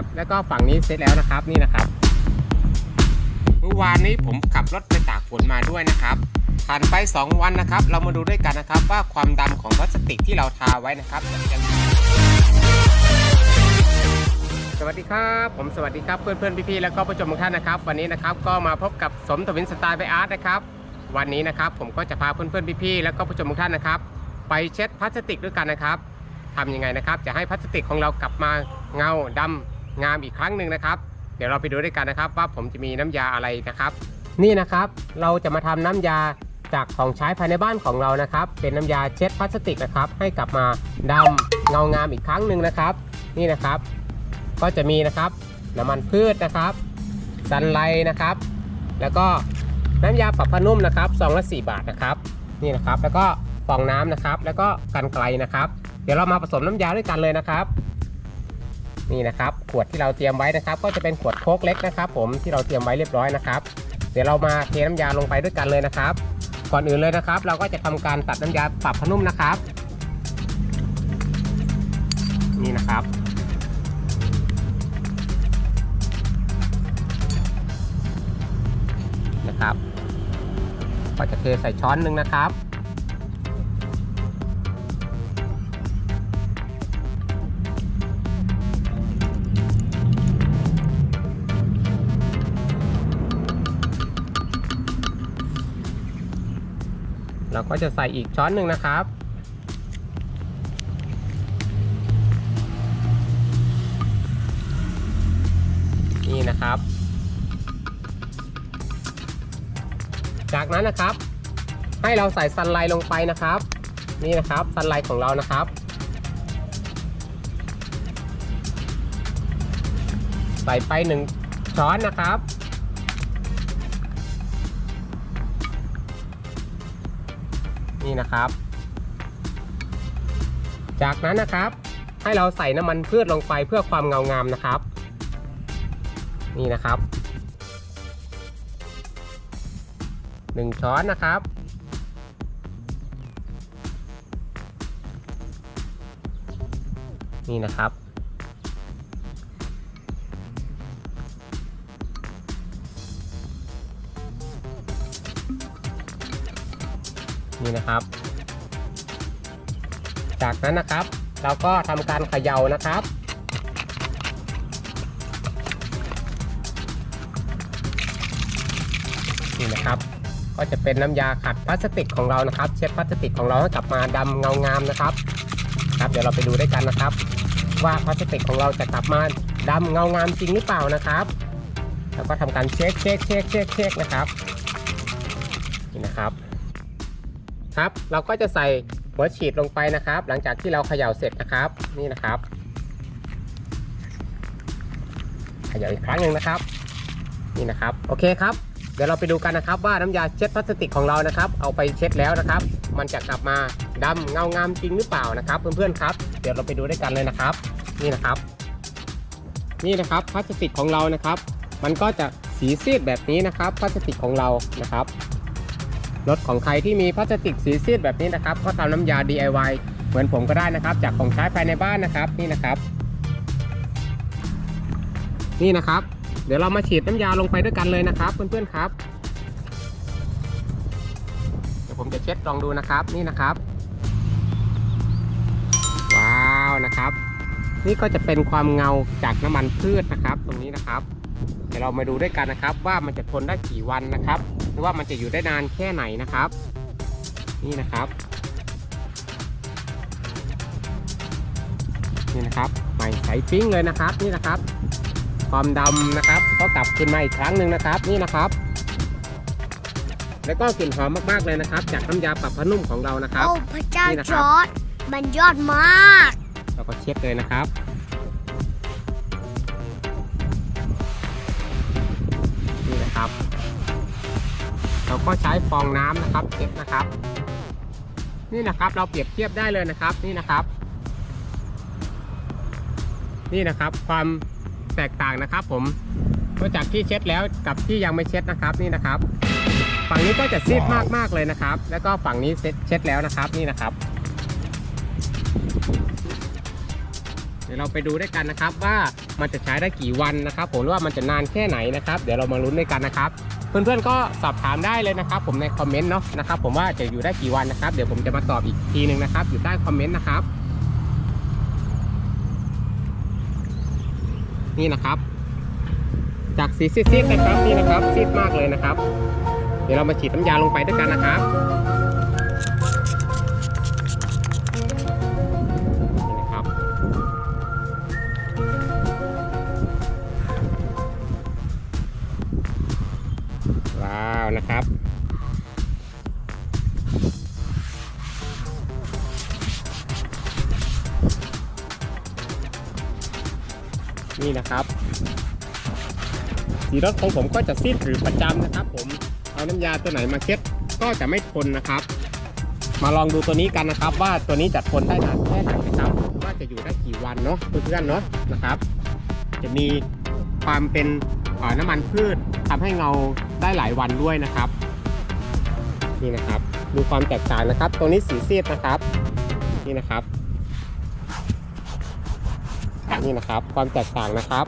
นะครับ แล้วก็ฝั่งนี้เสร็จแล้วนะครับนี่นะครับ เมื่อวานนี้ผมขับรถไปตากฝนมาด้วยนะครับผ่านไป 2 วันนะครับ เรามาดูด้วยกันนะครับว่าความดำของพลาสติกที่เราทาไว้นะครับยังสวัสดีครับผมสวัสดีครับเพื่อนเพื่อนพี่ๆแล้วก็ผู้ชมทุกท่านนะครับ วันนี้นะครับก็มาพบกับสมทวินสไตล์ไบอาร์ตนะครับวันนี้นะครับผมก็จะพาเพื่อนเพื่อนพี่ๆแล้วก็ผู้ชมทุกท่านนะครับ ไปเช็ดพลาสติกด้วยกันนะครับทำยังไงนะครับ จะให้พลาสติกของเรากลับมาเงาดำ งามอีกครั้งหนึ่งนะครับ เดี๋ยวเราไปดูด้วยกันนะครับ ว่าผมจะมีน้ำยาอะไรนะครับ นี่นะครับเราจะมาทำน้ำยาจากของใช้ภายในบ้านของเรานะครับ เป็นน้ำยาเช็ดพลาสติกนะครับ ให้กลับมาดำเงางามอีกครั้งหนึ่งนะครับ นี่นะครับ ก็จะมีนะครับน้ำมันพืชนะครับซันไลนะครับ แล้วก็น้ำยาปรับผ้านุ่มนะครับซองละ4บาทนะครับ นี่นะครับ แล้วก็ฟองน้ำนะครับ แล้วก็กันไกลนะครับ เดี๋ยวเรามาผสมน้ำยาด้วยกันเลยนะครับ นี่นะครับขวดที่เราเตรียมไว้นะครับ ก็จะเป็นขวดโค้กเล็กนะครับ ผมที่เราเตรียมไว้เรียบร้อยนะครับ เดี๋ยวเรามาเทน้ำยาลงไปด้วยกันเลยนะครับ ก่อนอื่นเลยนะครับ เราก็จะทำการตัดน้ำยาปรับผ้านุ่มนะครับ นี่นะครับนะครับ ก็จะเทใส่ช้อนหนึ่งนะครับ เราก็จะใส่อีกช้อนหนึ่งนะครับนี่นะครับ จากนั้นนะครับ ให้เราใส่ซันไลท์ลงไปนะครับ นี่นะครับซันไลท์ของเรานะครับ ใส่ไปหนึ่งช้อนนะครับ นี่นะครับ จากนั้นนะครับ ให้เราใส่น้ำมันพืชลงไปเพื่อความเงางามนะครับ นี่นะครับหนึ่งช้อนนะครับนี่นะครับ นี่นะครับ จากนั้นนะครับ เราก็ทำการเขย่านะครับ นี่นะครับ ก็จะเป็นน้ำยาขัดพลาสติกของเรานะครับ เช็ดพลาสติกของเราให้กลับมาดำเงางามนะครับ ครับ เดี๋ยวเราไปดูด้วยกันนะครับ ว่าพลาสติกของเราจะกลับมาดำเงางามจริงหรือเปล่านะครับ แล้วก็ทำการเช็คเช็คเช็คเช็คเช็คนะครับ นี่นะครับ ครับเราก็จะใส่หัวฉีดลงไปนะครับ หลังจากที่เราเขย่าเสร็จนะครับนี่นะครับเขย่าอีกครั้งหนึ่งนะครับ นี่นะครับโอเคครับ เดี๋ยวเราไปดูกันนะครับว่าน้ำยาเช็ดพลาสติกของเรานะครับ เอาไปเช็ดแล้วนะครับ มันจะกลับมาดำเงางามจริงหรือเปล่านะครับ เพื่อนๆครับ เดี๋ยวเราไปดูด้วยกันเลยนะครับ นี่นะครับ นี่นะครับพลาสติกของเรานะครับ มันก็จะสีซีดแบบนี้นะครับพลาสติกของเรานะครับ รถของใครที่มีพลาสติกสีซีดแบบนี้นะครับ ก็ทำน้ำยา DIY เหมือนผมก็ได้นะครับ จากของใช้ภายในบ้านนะครับนี่นะครับ นี่นะครับ เดี๋ยวเรามาฉีดน้ำยาลงไปด้วยกันเลยนะครับเพื่อนๆครับเดี๋ยวผมจะเช็ดลองดูนะครับนี่นะครับ ว้าวนะครับ นี่ก็จะเป็นความเงาจากน้ำมันพืชนะครับ ตรงนี้นะครับ เดี๋ยวเรามาดูด้วยกันนะครับ ว่ามันจะทนได้กี่วันนะครับ หรือว่ามันจะอยู่ได้นานแค่ไหนนะครับ นี่นะครับ นี่นะครับใหม่ใสปิ้งเลยนะครับนี่นะครับ ความดำนะครับก็กลับขึ้นมาอีกครั้งหนึ่งนะครับ นี่นะครับ แล้วก็กลิ่นหอมมากๆเลยนะครับ จากน้ำยาปรับผ้านุ่มของเรานะครับโอ้พระเจ้านี่นะจครับอร์ดมันยอดมาก เราก็เช็ดเลยนะครับ นะครับ เราก็ใช้ฟองน้ำนะครับเช็ดนะครับ นี่นะครับเราเปรียบเทียบได้เลยนะครับนี่นะครับ นี่นะครับความแตกต่างนะครับ ผมก็จากที่เช็ดแล้วกับที่ยังไม่เช็ดนะครับนี่นะครับ ฝั่งนี้ก็จะซีดมากๆเลยนะครับ แล้วก็ฝั่งนี้เช็ดแล้วนะครับนี่นะครับ ดี๋ยวเราไปดูด้วยกันนะครับว่ามันจะใช้ได้กี่วันนะครับ ผมหรือว่ามันจะนานแค่ไหนนะครับ เดี๋ยวเรามาลุ้นด้วยกันนะครับ เพื่อนๆก็สอบถามได้เลยนะครับ ผมในคอมเมนต์เนาะนะครับ ผมว่าจะอยู่ได้กี่วันนะครับ เดี๋ยวผมจะมาตอบอีกทีหนึ่งนะครับ อยู่ใต้คอมเมนต์นะครับ นี่นะครับ จากสีซีดๆนะครับนี่นะครับซีดมากเลยนะครับ เดี๋ยวเรามาฉีดน้ำยาลงไปด้วยกันนะครับ นะครับนี่นะครับสีรถของผมก็จะซีดหรือประจำนะครับ ผมเอาน้ำยาตัวไหนมาเช็ดก็จะไม่ทนนะครับ มาลองดูตัวนี้กันนะครับ ว่าตัวนี้จะทนได้นานแค่ไหนนะครับว่าจะอยู่ได้กี่วันเนาะเพื่อนๆเนาะนะครับ จะมีความเป็น น้ำมันพืชทำให้เงาได้หลายวันด้วยนะครับนี่นะครับดูความแตกต่างนะครับตัวนี้สีซีดนะครับนี่นะครับนี่นะครับความแตกต่างนะครับ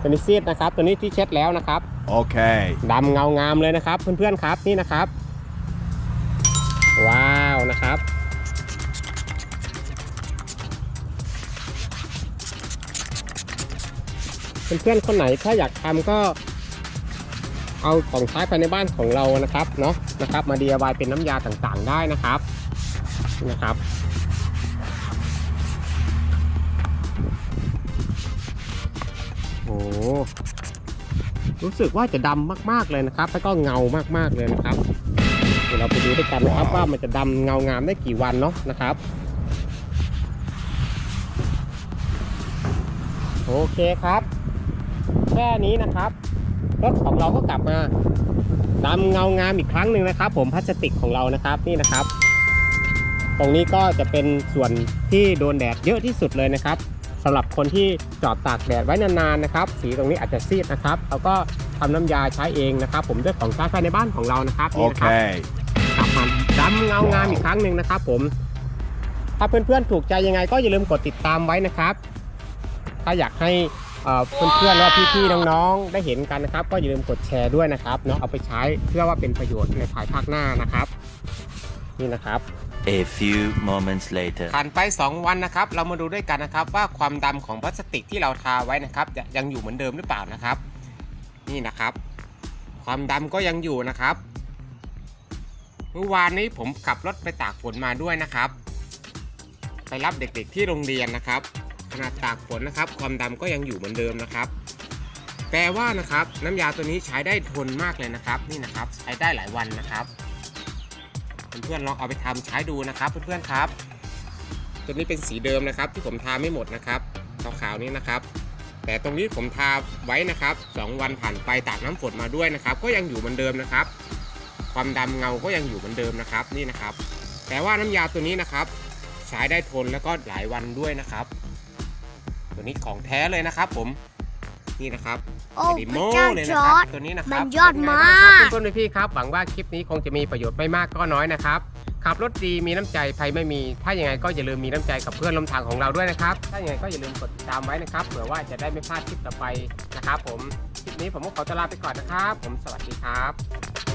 ตัวนี้ซีดนะครับ ตัวนี้ที่เช็ดแล้วนะครับ Okay. ดำเงางามเลยนะครับ เพื่อนๆครับนี่นะครับ เพื่อนๆคนไหนถ้าอยากทำก็เอาของใช้ภายในบ้านของเรานะครับเนาะนะครับ มา DIY เป็นน้ำยาต่างๆได้นะครับนะครับ โอ้รู้สึกว่าจะดำมากๆเลยนะครับ แล้วก็เงามากๆเลยนะครับเดี๋ยวเราไปดูด้วยกันนะครับว่ามันจะดำเงางามได้กี่วันเนาะนะครับโอเคครับ ค่นี้นะครับรถของเราก็กลับมาดำเงางามอีกครั้งหนึ่งนะครับ ผมพลาสติกของเรานะครับนี่นะครับ ตรงนี้ก็จะเป็นส่วนที่โดนแดดเยอะที่สุดเลยนะครับสำหรับคนที่จอดตากแดดไว้นานๆนะครับ สีตรงนี้อาจจะซีดนะครับเราก็ทำน้ำยาใช้เองนะครับ ผมด้วยของใช้ภายในบ้านของเรานะครับนี่นะครับ Okay. กลับมาดำเงางามอีกครั้งหนึ่งนะครับ ผม ถ้าเพื่อนๆถูกใจยังไงก็อย่าลืมกดติดตามไว้นะครับ ถ้าอยากให้ เอ่อเพื่อนๆหรือว่าพี่ๆน้องๆได้เห็นกันนะครับ ก็อย่าลืมกดแชร์ด้วยนะครับเนาะเอาไปใช้เพื่อว่าเป็นประโยชน์ในภายภาคหน้านะครับ นี่นะครับ A few moments later. ผ่านไป 2 วันนะครับ เรามาดูด้วยกันนะครับ ว่าความดำของพลาสติกที่เราทาไว้นะครับจะยังอยู่เหมือนเดิมหรือเปล่านะครับ นี่นะครับ ความดำก็ยังอยู่นะครับเมื่อวานนี้ผมขับรถไปตากฝนมาด้วยนะครับ ไปรับเด็กๆที่โรงเรียนนะครับ ขณะตากฝนนะครับ ความดำก็ยังอยู่เหมือนเดิมนะครับ แปลว่านะครับน้ำยาตัวนี้ใช้ได้ทนมากเลยนะครับ นี่นะครับใช้ได้หลายวันนะครับ เพื่อนๆลองเอาไปทำใช้ดูนะครับ เพื่อนๆครับ ตัวนี้เป็นสีเดิมนะครับ ที่ผมทาไม่หมดนะครับขาวๆนี้นะครับ แต่ตรงนี้ผมทาไว้นะครับสองวันผ่านไปตากน้ำฝนมาด้วยนะครับ ก็ยังอยู่เหมือนเดิมนะครับ ความดำเงาก็ยังอยู่เหมือนเดิมนะครับนี่นะครับ แต่ว่าน้ำยาตัวนี้นะครับใช้ได้ทนแล้วก็หลายวันด้วยนะครับ ตัวนี้ของแท้เลยนะครับผมนี่นะครับโอ้ไม่ได้พระโม้เจ้าเลยจนะอครัร์บดตัวนี้นะครับมันยอดมากเป็นไงบ้งครับเพื่อนๆพี่ๆครับหวังว่าคลิปนี้คงจะมีประโยชน์ไม่มากก็น้อยนะครับขับรถดีมีน้ำใจภัยไม่มี ถ้าอย่างไงก็อย่าลืมมีน้ำใจกับเพื่อนร่วมทางของเราด้วยนะครับ ถ้าอย่างไงก็อย่าลืมกดติดตามไว้นะครับเผื่อว่าจะได้ไม่พลาดคลิปต่อไปนะครับ ผมคลิปนี้ผมก็ขอตัวลาไปก่อนนะครับ ผมสวัสดีครับ